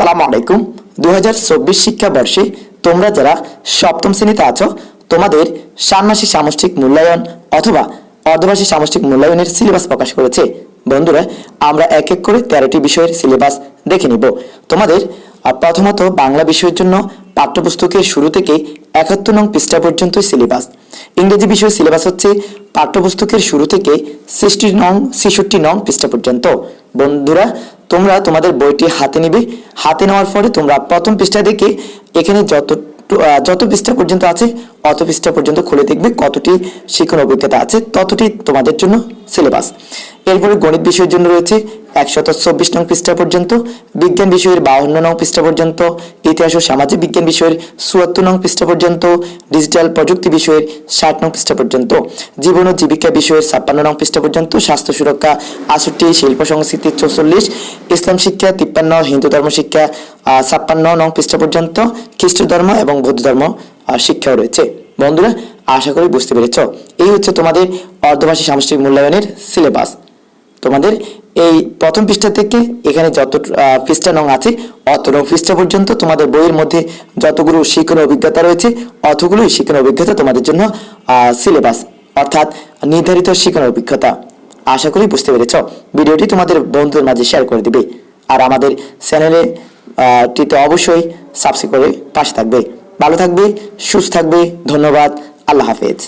আসসালামু আলাইকুম। দু হাজার চব্বিশ শিক্ষাবর্ষে তোমরা যারা সপ্তম শ্রেণীতে আছো, তোমাদের ষান্মাসিক সামষ্টিক মূল্যায়ন অথবা অর্ধবাসী সামষ্টিক মূল্যায়নের সিলেবাস প্রকাশ করেছে। বন্ধুরা, আমরা এক এক করে তেরোটি বিষয়ের সিলেবাস দেখে নিব। তোমাদের প্রথমত বাংলা বিষয়ের জন্য পাঠ্যপুস্তকের শুরু থেকে একাত্তর নং পৃষ্ঠা পর্যন্ত সিলেবাস। ইংরেজি বিষয়ের সিলেবাস হচ্ছে পাঠ্যপুস্তকের শুরু থেকে সৃষ্টি নং, ছেষট্টি নং পৃষ্ঠা পর্যন্ত। বন্ধুরা, তোমরা তোমাদের বইটি হাতে নিবে। হাতে নেওয়ার পরে তোমরা প্রথম পৃষ্ঠা দেখে এখানে যত যত পৃষ্ঠা পর্যন্ত আছে, অত পৃষ্ঠা পর্যন্ত খুলে দেখবে কতটি শিক্ষণ অভিজ্ঞতা আছে, ততটি তোমাদের জন্য সিলেবাস। এরপরে গণিত বিষয়ের জন্য রয়েছে একশত চব্বিশ নং পৃষ্ঠা পর্যন্ত, বিজ্ঞান বিষয়ের বাউন্ন নং পৃষ্ঠা পর্যন্ত, ইতিহাস ও সামাজিক বিজ্ঞান বিষয়ের চুয়াত্তর নং পৃষ্ঠা পর্যন্ত, ডিজিটাল প্রযুক্তি বিষয়ের ষাট নং পৃষ্ঠা পর্যন্ত, জীবন ও জীবিকা বিষয়ের ছাপ্পান্ন নং পৃষ্ঠা পর্যন্ত, স্বাস্থ্য সুরক্ষা আষট্টি শিল্প সংস্কৃতি চৌচল্লিশ, ইসলাম শিক্ষা তিপ্পান্ন, হিন্দু ধর্ম শিক্ষা ছাপ্পান্ন নং পৃষ্ঠা পর্যন্ত, খ্রিস্ট ধর্ম এবং বৌদ্ধ ধর্ম শিক্ষাও রয়েছে। বন্ধুরা, আশা করি বুঝতে পেরেছ। এই হচ্ছে তোমাদের অর্ধমাসী সামষ্টিক মূল্যায়নের সিলেবাস তোমাদের এই প্রথম পৃষ্ঠা থেকে এখানে যত পৃষ্ঠা নং আছে, অত নং পৃষ্ঠা পর্যন্ত তোমাদের বইয়ের মধ্যে যতগুলো শিক্ষণ অভিজ্ঞতা রয়েছে, অতগুলোই শিক্ষণ অভিজ্ঞতা তোমাদের জন্য সিলেবাস অর্থাৎ নির্ধারিত শিক্ষণ অভিজ্ঞতা। আশা করি বুঝতে পেরেছ। ভিডিওটি তোমাদের বন্ধুদের মাঝে শেয়ার করে দিবে। আর আমাদের চ্যানেলে টিতে অবশ্যই সাবস্ক্রাইব করে পাশে থাকবে। ভালো থাকবে, সুস্থ থাকবে। ধন্যবাদ। আল্লাহ হাফেজ।